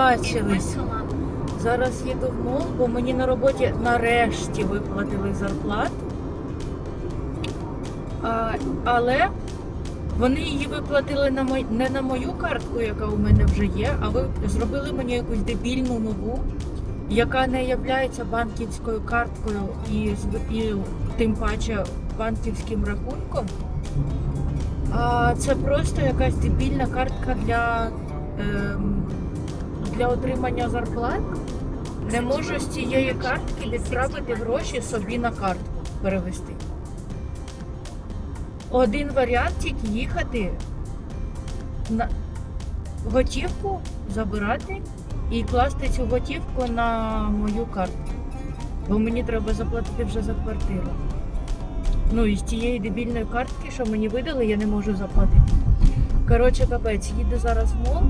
бачились. Зараз їду в мол, бо мені на роботі нарешті виплатили зарплату. А, але вони її виплатили на мой, не на мою картку, яка у мене вже є, а ви зробили мені якусь дебільну нову, яка не є банківською карткою і, і тим паче банківським рахунком. А це просто якась дебільна картка для, ем, для отримання зарплат. Не можу з цієї картки відправити гроші собі на картку перевести. Один варіант тільки їхати на готівку, забирати і класти цю готівку на мою картку. Бо мені треба заплатити вже за квартиру. Ну і з тієї дебільної картки, що мені видали, я не можу заплатити. Коротше, капець, їду зараз в мол,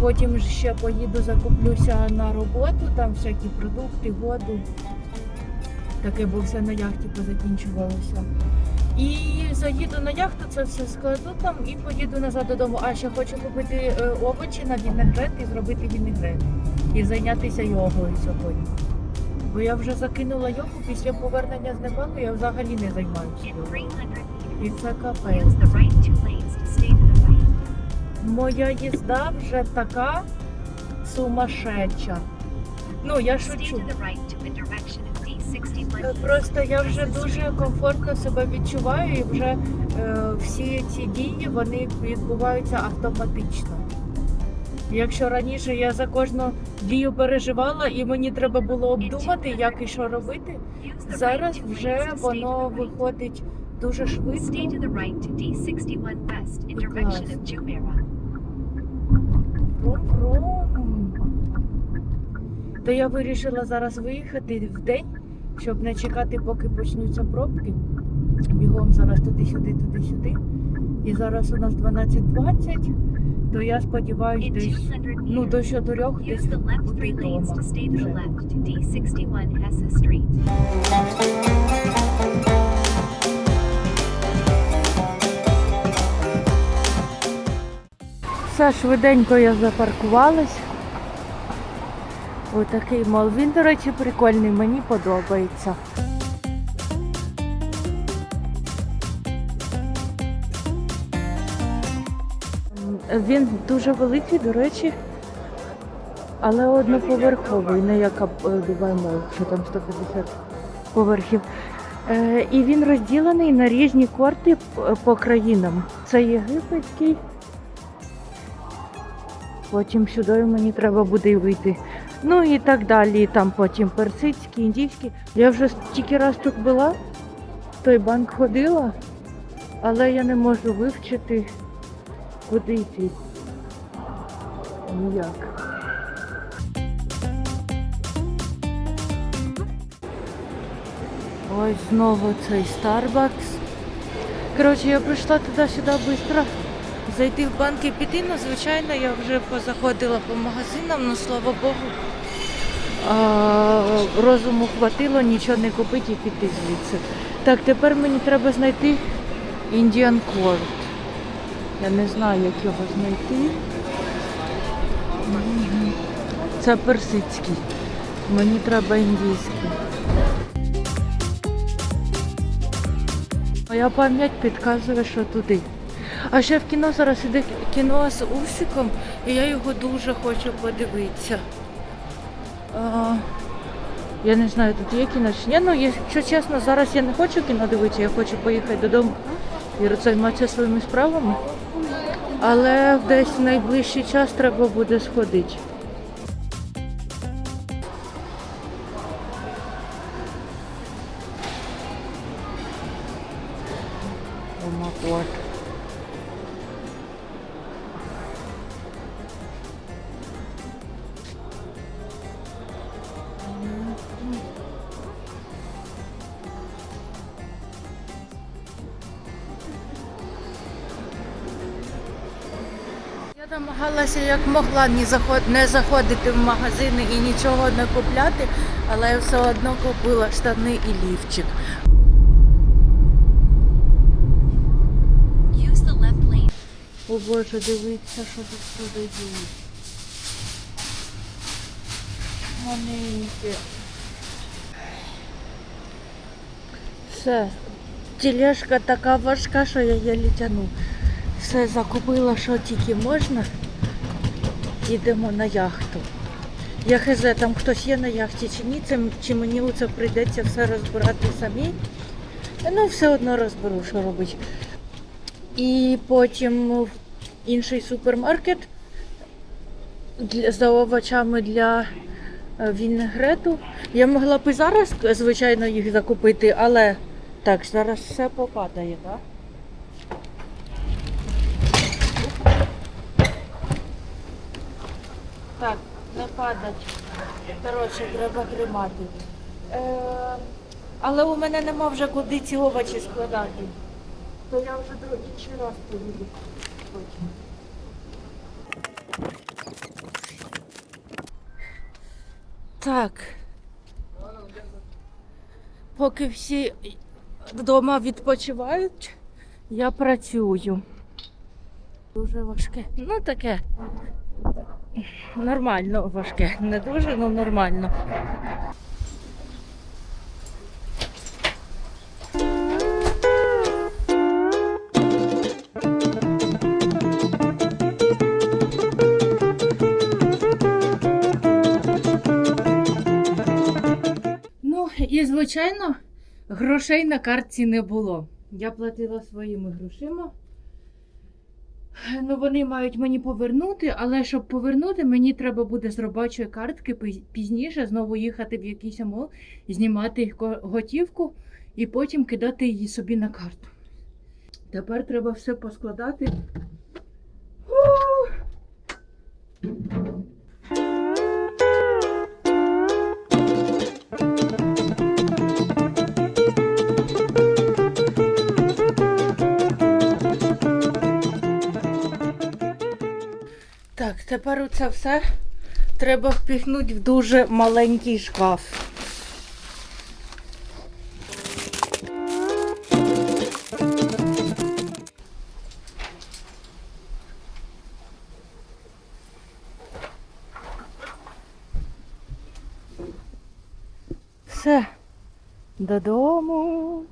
потім ще поїду, закуплюся на роботу, там всякі продукти, воду. Таке, бо все на яхті позакінчувалося. І заїду на яхту, це все складу там і поїду назад додому. А ще хочу купити е, овочі на вінегрет і зробити вінегрет. І зайнятися йогою сьогодні. Бо я вже закинула йогу після повернення з Непалу, я взагалі не займаюся. In йогою. 300 І це капець. Моя їзда вже така сумасшедша. Ну, я шучу. to the right to intersection of D61. Е, Просто я вже дуже комфортно себе відчуваю і вже е, всі ці дії вони відбуваються автоматично. Якщо раніше я за кожну дію переживала і мені треба було обдумати, як і що робити, зараз вже воно виходить дуже швидко. Прум-прум. То я вирішила зараз виїхати в день, щоб не чекати, поки почнуться пробки. Бігом зараз туди-сюди, туди-сюди. І зараз у нас 12.20, то я сподіваюся, десь ну, до meters, чотирьох десь бути вдома. вже. Все, швиденько я запаркувалась. Отакий мол. Він, до речі, прикольний, мені подобається. Він дуже великий, до речі, але одноповерховий, не як е, Дубай Мол, що там 150 поверхів. Е, І він розділений на різні корти по країнам. Це єгипетський. Потім сюди мені треба буде вийти. Ну і так далі. Там потім персидський, індійський. Я вже тільки раз тут була, в той банк ходила, але я не можу вивчити, куди йти. Ніяк. Ось знову цей Starbucks. Коротше, я прийшла туди-сюди швидко зайти в банк і піти. Ну, звичайно, я вже позаходила по магазинам, ну слава Богу. А, розуму хватило нічого не купити і піти звідси. Так, тепер мені треба знайти Indian Court. Я не знаю, як його знайти. Це персидський. Мені треба індійський. Моя пам'ять підказує, що туди. А ще в кіно зараз іде кіно з Усиком, і я його дуже хочу подивитися. А, я не знаю, тут є кіно чи ні. Ну, якщо чесно, зараз я не хочу кіно дивитися, я хочу поїхати додому і займатися своїми справами. Але десь в найближчий час треба буде сходити. Я намагалася як могла не, заходити в магазини і нічого не купляти, але я все одно купила штани і лівчик. О Боже, дивіться, що тут продають. Маленьке. Все. Тележка така важка, що я її тяну. Все закупила, що тільки можна. Їдемо на яхту. Я хз, там хтось є на яхті чи ні, це, чи мені це прийдеться все розбирати самі. Ну, все одно розберу, що робити. І потім в інший супермаркет для, за овочами для е, вінегрету. Я могла б і зараз, звичайно, їх закупити, але так, зараз все попадає? Так, падать. Коротше, треба тримати. Е, але у мене нема вже куди ці овочі складати. То я вже другий інший раз поїду. Так. Поки всі вдома відпочивають, я працюю. Дуже важке. Ну таке. Нормально важке. Не дуже, але нормально. Ну, і звичайно, грошей на картці не було. Я платила своїми грошима. Ну, вони мають мені повернути, але щоб повернути, мені треба буде з робочої картки пізніше знову їхати в якийсь мол, знімати готівку і потім кидати її собі на карту. Тепер треба все поскладати. Тепер це все треба впіхнути в дуже маленький шкаф. Все, додому.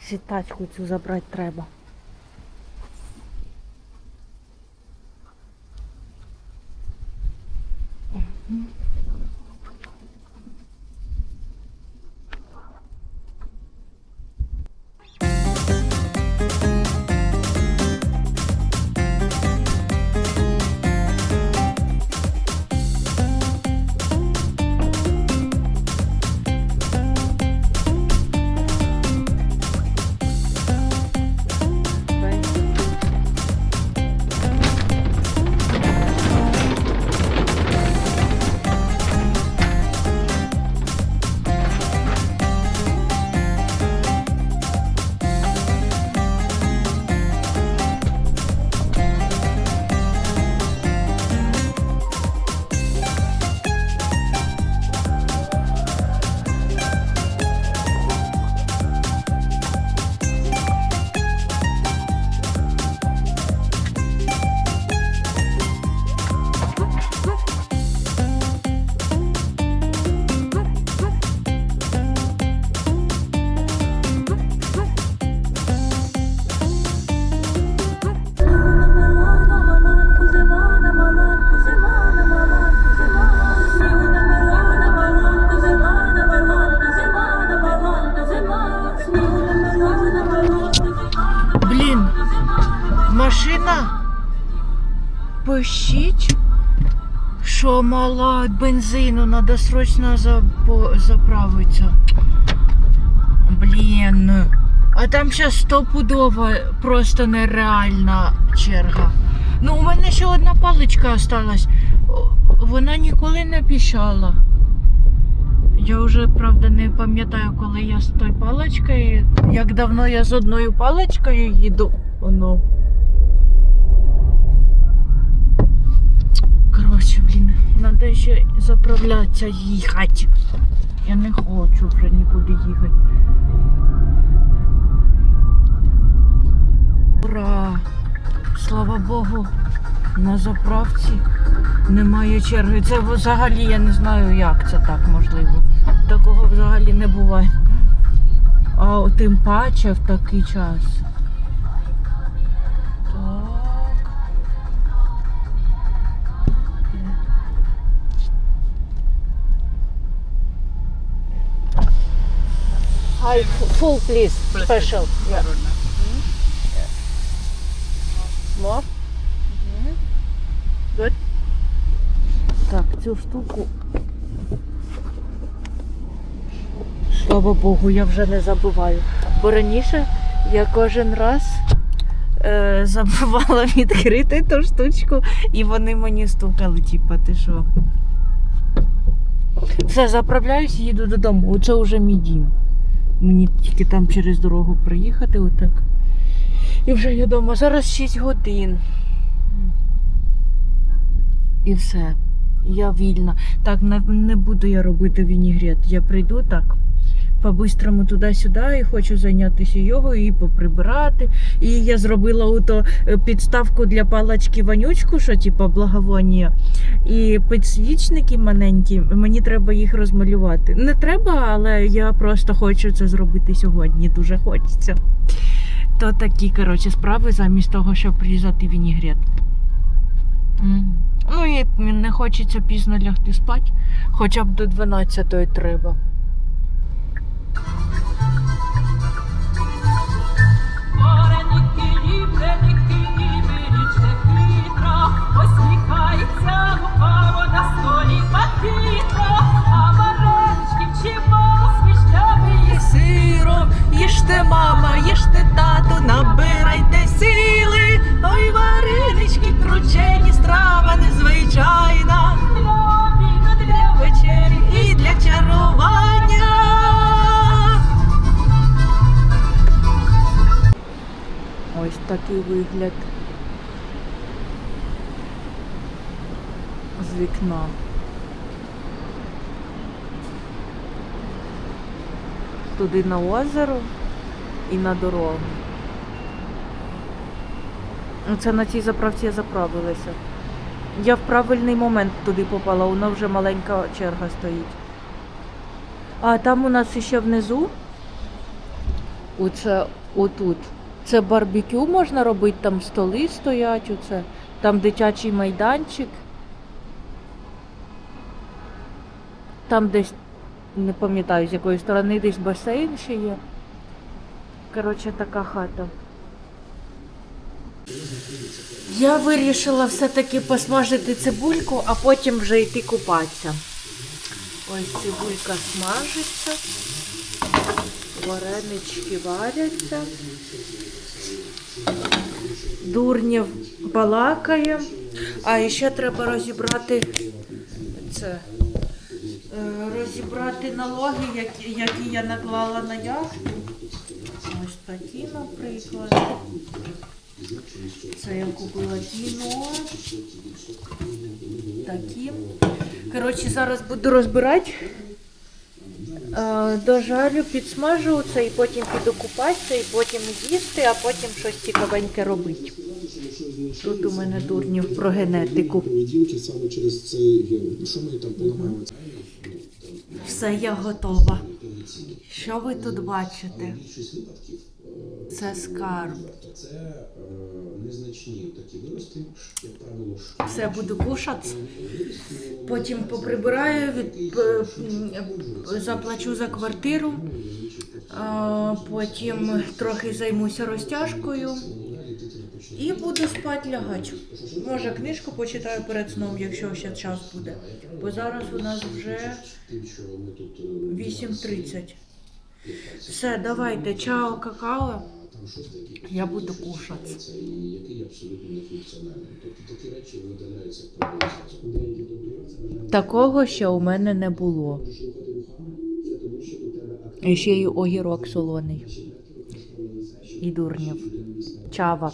Ще тачку цю забрати треба. Блін, машина пищить, що мала бензину, треба срочно заправитися. Блін. А там зараз стопудова просто нереальна черга. Ну, у мене ще одна паличка осталась. Вона ніколи не піщала. Я вже, правда, не пам'ятаю, коли я з тою паличкою, як давно я з одною паличкою їду. Воно. Коротше, блін, треба ще заправлятися їхати. Я не хочу вже нікуди їхати. Ура! Слава Богу, на заправці Немає черги. Це взагалі я не знаю, як це так можливо. Такого взагалі не буває. А тим паче в такий час. Hi, full please, special. Yeah. More? Good. Так, цю штуку. Слава Богу, я вже не забуваю. Бо раніше я кожен раз е, забувала відкрити ту штучку, і вони мені стукали, типа, ти що. Все, заправляюсь, їду додому. Оце вже мій дім. Мені тільки там через дорогу проїхати отак. І вже я вдома. Зараз 6 годин. І все. Я вільна. Так, не буду я робити вінігрет. Я прийду так. По-бистрому туди-сюди і хочу зайнятися йогою і поприбирати. І я зробила ото е, підставку для палички вонючку, що типу благовоння. І підсвічники маленькі, мені треба їх розмалювати. Не треба, але я просто хочу це зробити сьогодні. Дуже хочеться. То такі, коротше, справи замість того, щоб різати вінігрет. Ну і не хочеться пізно лягти спати, хоча б до 12 треба. Сиром, їжте, мама, їжте тату, набирайте сили. Ой, варенички, кручені, страва незвичайна. Для вечері і для чарування. Ось такий вигляд з вікна. Туди на озеро і на дорогу. Це на цій заправці я заправилася. Я в правильний момент туди попала, воно вже маленька черга стоїть. А там у нас ще внизу. Оце отут. Це барбекю можна робити, там столи стоять, оце. там дитячий майданчик. Там десь, не пам'ятаю з якої сторони, десь басейн ще є. Коротше, така хата. Я вирішила все-таки посмажити цибульку, а потім вже йти купатися. Ось цибулька смажиться, варенички варяться. Дурнів балакає. А ще треба розібрати це. Е, Розібрати налоги, які, я наклала на яхту. Ось такі, наприклад. Це я купила кіно. Такі. Коротше, зараз буду розбирати. Е, Дожарю, підсмажу це і потім піду купатися, і потім їсти, а потім щось цікавеньке робити. Тут у мене дурнів про генетику. поведінки саме через цей ген. Що ми там поламаємо? Все, я готова. Що ви тут бачите? Е, Це скарб. це е, незначні такі вирости, як правило, Все буду кушати. Потім поприбираю, від, заплачу за квартиру. Потім трохи займуся розтяжкою. І буду спати лягати. Може, книжку почитаю перед сном, якщо ще час буде. Бо зараз у нас вже тим, що ми тут е, 8.30. Все, давайте, чао, какао. Я буду кушати. Такого ще у мене не було. І ще й огірок солоний. І дурнів. Чава.